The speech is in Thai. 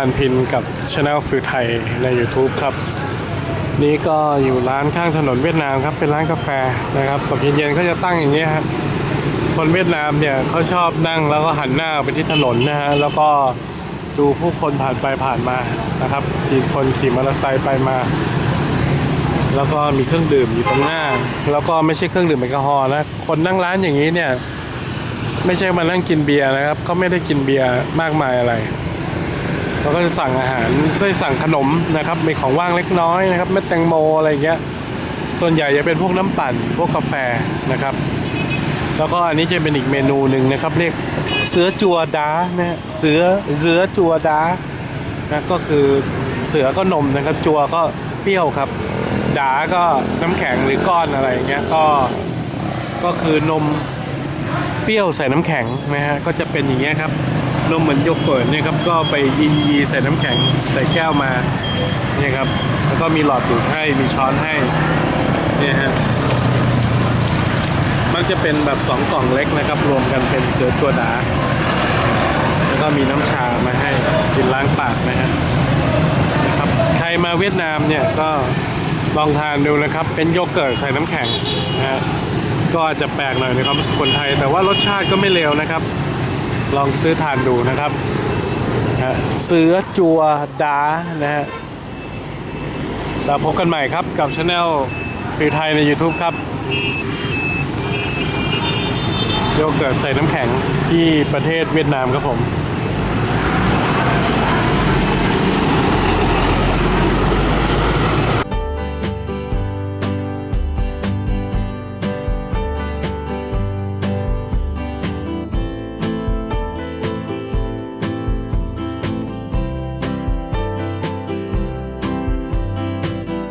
านพินกับช anel ฟิวไทยใน YouTube ครับ นี่ก็อยู่ร้านข้างถนนเวียดนามครับ เป็นร้านกาแฟนะครับตกเย็นๆเขาจะตั้งอย่างนี้ครับคนเวียดนามเนี่ยเขาชอบนั่งแล้วก็หันหน้าไปที่ถนนนะฮะแล้วก็ดูผู้คนผ่านไปผ่านมานะครับขี่คนขี่มอเตอร์ไซค์ไปมา แล้วก็มีเครื่องดื่มอยู่ตรงหน้า แล้วก็ไม่ใช่เครื่องดื่มแอลกอฮอล์นะคนนั่งร้านอย่างนี้เนี่ยไม่ใช่มานั่งกินเบียร์นะครับเขาไม่ได้กินเบียร์มากมายอะไร เราก็จะสั่งอาหารก็จะสั่งขนมนะครับมีของว่างเล็กน้อยนะครับเม็ดแตงโมอะไรเงี้ยส่วนใหญ่จะเป็นพวกน้ำปั่นพวกกาแฟนะครับ แล้วก็อันนี้จะเป็นอีกเมนูหนึ่งนะครับ เรียกเสือจัวดานะเสือเสือจัวดานะก็คือเสือก็นมนะครับ จัวก็เปรี้ยวครับดาก็น้ำแข็งหรือก้อนอะไรเงี้ยก็ก็คือนมเปรี้ยวใส่น้ำแข็งนะฮะก็จะเป็นอย่างเงี้ยครับ นมเหมือนโยเกิร์ตเนี่ยครับก็ไปยียีใส่น้ำแข็งใส่แก้วมาเนี่ยครับแล้วก็มีหลอดดูดให้มีช้อนให้เนี่ยฮะมักจะเป็นแบบสองกล่องเล็กนะครับ รวมกันเป็นเสือตัวดา แล้วก็มีน้ำชามาให้กินล้างปากนะฮะนะครับใครมาเวียดนามเนี่ยก็ลองทานดูนะครับ เป็นโยเกิร์ตใส่น้ำแข็งนะฮะก็อาจจะแปลกหน่อยในความรู้สึกคนไทย แต่ว่ารสชาติก็ไม่เลวนะครับ ลองซื้อทานดูนะครับนะเสือจัวดานะฮะแล้วพบกันใหม่ครับกับช anel ฟิวไทยใน YouTube ครับ โยเกิร์ตใส่น้ำแข็งที่ประเทศเวียดนามครับผม